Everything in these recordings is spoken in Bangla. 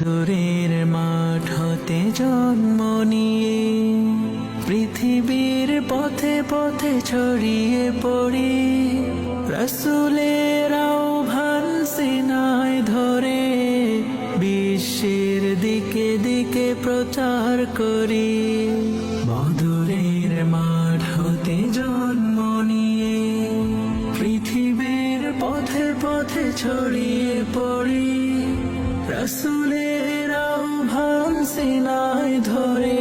মধুরের মাঠ হতে জন্ম নিয়ে, পৃথিবীর পথে পথে ছড়িয়ে পড়ি। রসুলের আহ্বান সিনায় ধরে, বিশ্বের দিকে দিকে প্রচার করি। মধুরের মাঠ হতে জন্ম নিয়ে, পৃথিবীর পথে পথে ছড়িয়ে পড়ি। রসুলের আহ্বান সিনায় ধরে,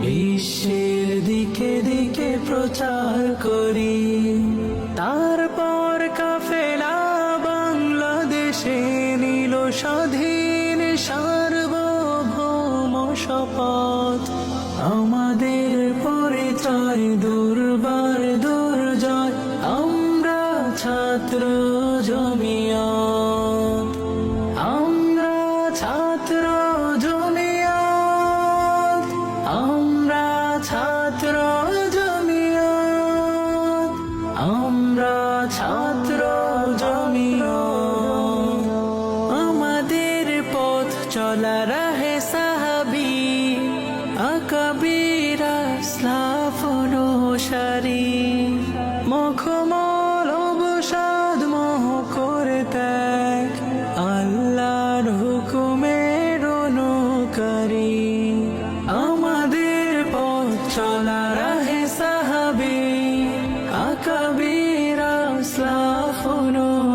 বিশ্বের দিকে দিকে প্রচার করি। তারপর কাফেলা বাংলাদেশে নিল স্বাধীন সার্বভৌম শপথ। আমাদের ছাত্র আমরা ছাত্র আমরা ছাত্র আমাদের পথ চলা রাহে সাহাবি আকাবিরা স্লাফনুসারি মখমল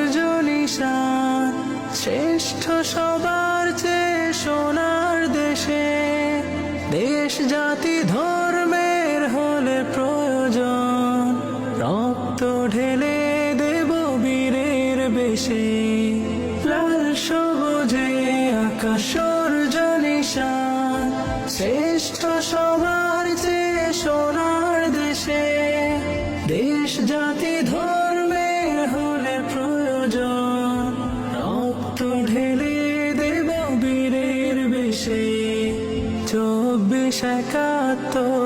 নিশান শ্রেষ্ঠ সবার চেয়ে সোনার দেশে। দেশ জাতি ধর্মের হলে প্রয়োজন, রক্ত ঢেলে দেব বীরের বেশে। লাল সবুজে আকাশ সূর্য নিশান শ্রেষ্ঠ সবার চেয়ে সোনার দেশে। দেশ জাতি ধর্মের চব্বিশ একাত্তর